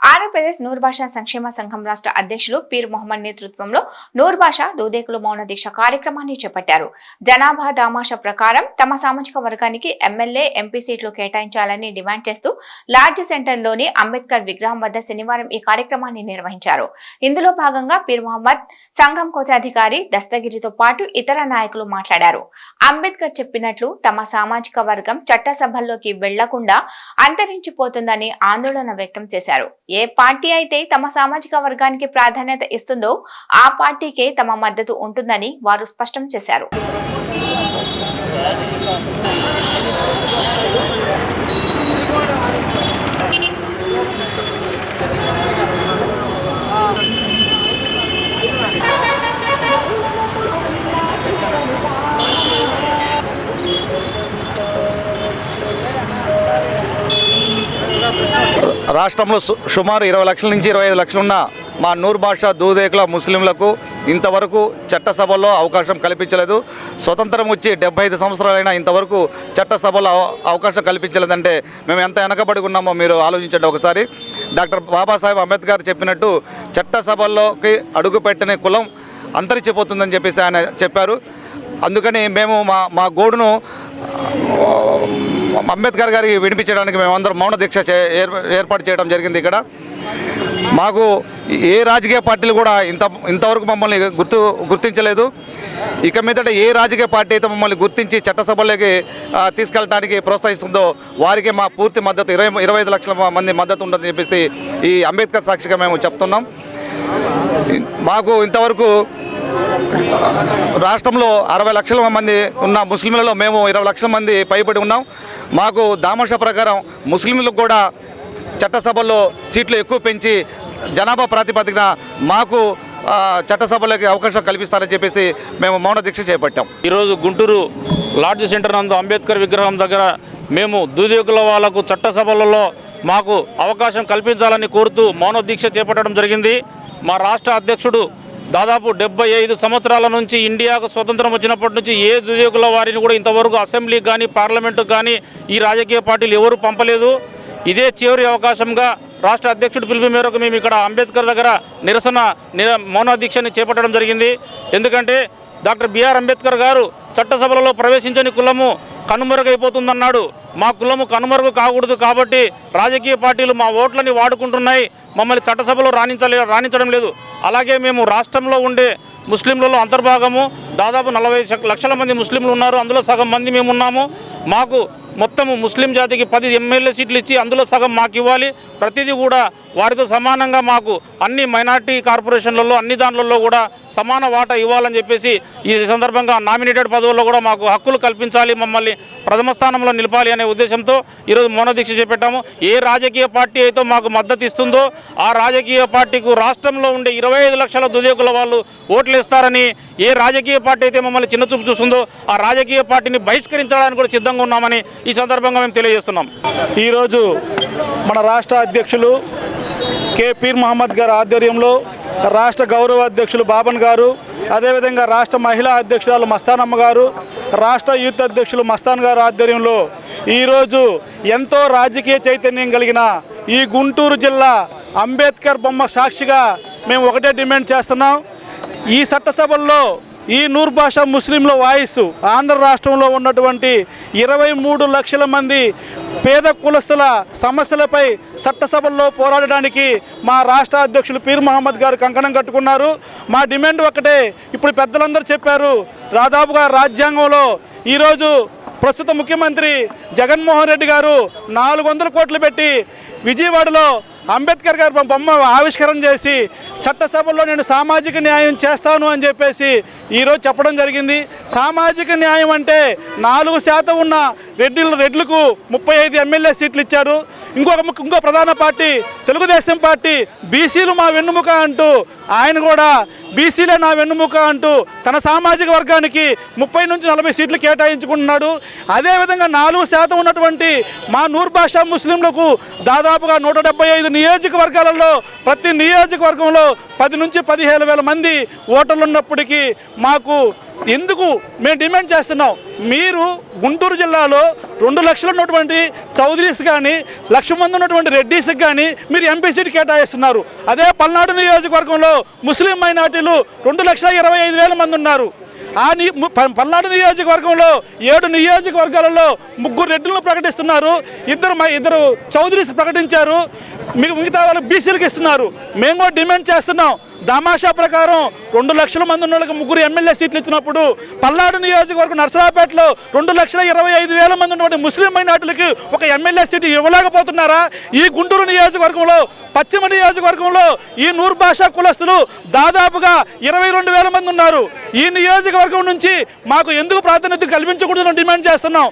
ఆంధ్రప్రదేశ్ నూర్భాషా సంక్షేమ సంఘం రాష్ట్ర అధ్యక్షులు పీర్ మొహమ్మద్ నేతృత్వంలో నూర్ భాష దూదేకులు మౌన దీక్ష కార్యక్రమాన్ని చేపట్టారు. జనాభా దామాష ప్రకారం తమ సామాజిక వర్గానికి ఎమ్మెల్యే ఎంపీ సీట్లు కేటాయించాలని డిమాండ్ చేస్తూ లాడ్జ్ సెంటర్లోని అంబేద్కర్ విగ్రహం వద్ద శనివారం ఈ కార్యక్రమాన్ని నిర్వహించారు. ఇందులో భాగంగా పీర్ మొహమ్మద్ సంఘం కోశాధికారి దస్తగిరితో పాటు ఇతర నాయకులు మాట్లాడారు. అంబేద్కర్ చెప్పినట్లు తమ సామాజిక వర్గం చట్టసభల్లోకి వెళ్ళకుండా అంతరించిపోతుందని ఆందోళన వ్యక్తం చేశారు. ఏ పార్టీ అయితే తమ సామాజిక వర్గానికి ప్రాధాన్యత ఇస్తుందో ఆ పార్టీకే తమ మద్దతు ఉంటుందని వారు స్పష్టం చేశారు. రాష్ట్రంలో సు- సుమారు ఇరవై లక్షల నుంచి ఇరవై ఐదు లక్షలు ఉన్న మా నూర్ భాష దూదేకుల ముస్లింలకు ఇంతవరకు చట్టసభలో అవకాశం కల్పించలేదు. స్వతంత్రం వచ్చి డెబ్బై ఐదు సంవత్సరాలైనా ఇంతవరకు చట్టసభలో అవ- అవకాశం కల్పించలేదంటే మేము ఎంత వెనకబడి ఉన్నామో మీరు ఆలోచించండి ఒకసారి. డాక్టర్ బాబాసాహెబ్ అంబేద్కర్ చెప్పినట్టు చట్టసభల్లోకి అడుగుపెట్టని కులం అంతరించిపోతుందని చెప్పేసి ఆయన చెప్పారు. అందుకని మేము మా మా గోడును అంబేద్కర్ గారికి వినిపించడానికి మేమందరం మౌన దీక్ష చే- ఏర్- ఏర్పాటు చేయడం జరిగింది ఇక్కడ. మాకు ఏ రాజకీయ పార్టీలు కూడా ఇంత ఇంతవరకు మమ్మల్ని గుర్తు గుర్తించలేదు. ఇక మీదట ఏ రాజకీయ పార్టీ అయితే మమ్మల్ని గుర్తించి చట్టసభలోకి తీసుకెళ్ళడానికి ప్రోత్సహిస్తుందో వారికి మా పూర్తి మద్దతు. ఇరవై ఇరవై ఐదు లక్షల మంది మద్దతు ఉంటుందని చెప్పేసి ఈ అంబేద్కర్ సాక్షిగా మేము చెప్తున్నాం. మాకు ఇంతవరకు రాష్ట్రంలో అరవై లక్షల మంది ఉన్న ముస్లింలలో మేము ఇరవై లక్షల మంది పైబడి ఉన్నాం. మాకు దామర్ష ప్రకారం ముస్లింలకు కూడా చట్టసభల్లో సీట్లు ఎక్కువ పెంచి జనాభా ప్రాతిపదికన మాకు చట్టసభలకి అవకాశం కల్పిస్తారని చెప్పేసి మేము మౌన దీక్ష చేపట్టాం. ఈరోజు గుంటూరు లాడ్జ్ సెంటర్ నందు అంబేద్కర్ విగ్రహం దగ్గర మేము దూదేకుల వాళ్ళకు చట్టసభలలో మాకు అవకాశం కల్పించాలని కోరుతూ మౌన దీక్ష చేపట్టడం జరిగింది. మా రాష్ట్ర అధ్యక్షుడు దాదాపు డెబ్బై ఐదు సంవత్సరాల నుంచి ఇండియాకు స్వతంత్రం వచ్చినప్పటి నుంచి ఏ దుదేకుల వారిని కూడా ఇంతవరకు అసెంబ్లీకి కానీ పార్లమెంటుకు కానీ ఈ రాజకీయ పార్టీలు ఎవరు పంపలేదు. ఇదే చివరి అవకాశంగా రాష్ట్ర అధ్యక్షుడు పిలుపు మేరకు మేము ఇక్కడ అంబేద్కర్ దగ్గర నిరసన నిర- మౌన దీక్షని చేపట్టడం జరిగింది. ఎందుకంటే డాక్టర్ బిఆర్ అంబేద్కర్ గారు చట్టసభలలో ప్రవేశించని కులము కనుమరుగైపోతుందన్నాడు. మా కులము కనుమరుగు కాకూడదు కాబట్టి రాజకీయ పార్టీలు మా ఓట్లని వాడుకుంటున్నాయి. మమ్మల్ని చట్టసభలో రాణించలే రాణించడం లేదు. అలాగే మేము రాష్ట్రంలో ఉండే ముస్లింలలో అంతర్భాగము. దాదాపు నలభై లక్షల మంది ముస్లింలు ఉన్నారు. అందులో సగం మంది మేము ఉన్నాము మాకు మొత్తము ముస్లిం జాతికి పది ఎమ్మెల్యే సీట్లు ఇచ్చి అందులో సగం మాకు ఇవ్వాలి. ప్రతిదీ కూడా వారితో సమానంగా మాకు అన్ని మైనార్టీ కార్పొరేషన్లలో అన్ని దాంట్లలో కూడా సమాన వాటా ఇవ్వాలని చెప్పేసి ఈ సందర్భంగా నామినేటెడ్ పదవుల్లో కూడా మాకు హక్కులు కల్పించాలి మమ్మల్ని ప్రథమ స్థానంలో నిలపాలి అనే ఉద్దేశంతో ఈరోజు మౌనదీక్ష చేపట్టాము. ఏ రాజకీయ పార్టీ అయితే మాకు మద్దతు ఇస్తుందో ఆ రాజకీయ పార్టీకు రాష్ట్రంలో ఉండే ఇరవై ఐదు లక్షల దుదేకుల వాళ్ళు ఓట్లు ఇస్తారని ఏ రాజకీయ పార్టీ అయితే మమ్మల్ని చిన్నచూపు చూస్తుందో ఆ రాజకీయ పార్టీని బహిష్కరించడానికి కూడా సిద్ధంగా ఉన్నామని ఈ సందర్భంగా మేము తెలియజేస్తున్నాం. ఈరోజు మన రాష్ట్ర అధ్యక్షులు కేపీర్ మహమ్మద్ గారి ఆధ్వర్యంలో రాష్ట్ర గౌరవ అధ్యక్షులు బాబన్ గారు అదేవిధంగా రాష్ట్ర మహిళా అధ్యక్షురాలు మస్తానమ్మ గారు రాష్ట్ర యూత్ అధ్యక్షులు మస్తాన్ గారు ఆధ్వర్యంలో ఈరోజు ఎంతో రాజకీయ చైతన్యం కలిగిన ఈ గుంటూరు జిల్లా అంబేద్కర్ బొమ్మ సాక్షిగా మేము ఒకటే డిమాండ్ చేస్తున్నాం. ఈ చట్టసభల్లో ఈ నూర్ భాషా ముస్లింల వాయిస్ ఆంధ్ర రాష్ట్రంలో ఉన్నటువంటి ఇరవై మూడు లక్షల మంది పేద కులస్తుల సమస్యలపై చట్టసభల్లో పోరాడడానికి మా రాష్ట్ర అధ్యక్షులు పీర్ మహమ్మద్ గారు కంకణం కట్టుకున్నారు. మా డిమాండ్ ఒకటే ఇప్పుడు పెద్దలందరూ చెప్పారు దాదాపుగా రాజ్యాంగంలో ఈరోజు ప్రస్తుత ముఖ్యమంత్రి జగన్మోహన్ రెడ్డి గారు నాలుగు వందల కోట్లు పెట్టి విజయవాడలో అంబేద్కర్ గారి బొమ్మ ఆవిష్కరణ చేసి చట్టసభల్లో నేను సామాజిక న్యాయం చేస్తాను అని చెప్పేసి ఈరోజు చెప్పడం జరిగింది. సామాజిక న్యాయం అంటే నాలుగు శాతం ఉన్న రెడ్డి రెడ్లకు ముప్పై ఐదు ఎమ్మెల్యే సీట్లు ఇచ్చారు. ఇంకొక ఇంకో ప్రధాన పార్టీ తెలుగుదేశం పార్టీ బీసీలు మా వెన్నుముక అంటూ ఆయన కూడా బీసీలే నా వెన్నుముక అంటూ తన సామాజిక వర్గానికి ముప్పై నుంచి నలభై సీట్లు కేటాయించుకుంటున్నాడు. అదేవిధంగా నాలుగు శాతం ఉన్నటువంటి మా నూర్ భాషా ముస్లింలకు దాదాపుగా నూట డెబ్బై ఐదు నియోజకవర్గాలలో ప్రతి నియోజకవర్గంలో పది నుంచి పదిహేను వేల మంది ఓటర్లు ఉన్నప్పటికీ మాకు ఎందుకు మేము డిమాండ్ చేస్తున్నాం? మీరు గుంటూరు జిల్లాలో రెండు లక్షలు ఉన్నటువంటి చౌదరీస్ కానీ లక్ష మంది ఉన్నటువంటి రెడ్డీస్కి కానీ మీరు ఎంపీ సీట్ కేటాయిస్తున్నారు. అదే పల్నాడు నియోజకవర్గంలో ముస్లిం మైనార్టీలు రెండు లక్షల ఇరవై ఐదు వేల మంది ఉన్నారు. ఆ ని పల్నాడు నియోజకవర్గంలో ఏడు నియోజకవర్గాలలో ముగ్గురు రెడ్డులను ప్రకటిస్తున్నారు. ఇద్దరు మా ఇద్దరు చౌదరీస్ ప్రకటించారు. మిగతా వాళ్ళు బీసీలకు ఇస్తున్నారు. మేము డిమాండ్ చేస్తున్నాం. దామాషా ప్రకారం రెండు లక్షల మంది ఉన్న వాళ్ళకి ముగ్గురు ఎమ్మెల్యే సీట్లు ఇచ్చినప్పుడు పల్నాడు నియోజకవర్గం నర్సరాపేటలో రెండు లక్షల ఇరవై ఐదు వేల మంది ఉన్నటువంటి ముస్లిం మైనార్టీలకి ఒక ఎమ్మెల్యే సీటు ఇవ్వలేకపోతున్నారా? ఈ గుంటూరు నియోజకవర్గంలో పశ్చిమ నియోజకవర్గంలో ఈ నూరు భాషా కులస్తులు దాదాపుగా ఇరవై రెండు వేల మంది ఉన్నారు. ఈ నియోజకవర్గం నుంచి మాకు ఎందుకు ప్రాతినిధ్యం కల్పించకూడదని డిమాండ్ చేస్తున్నాం.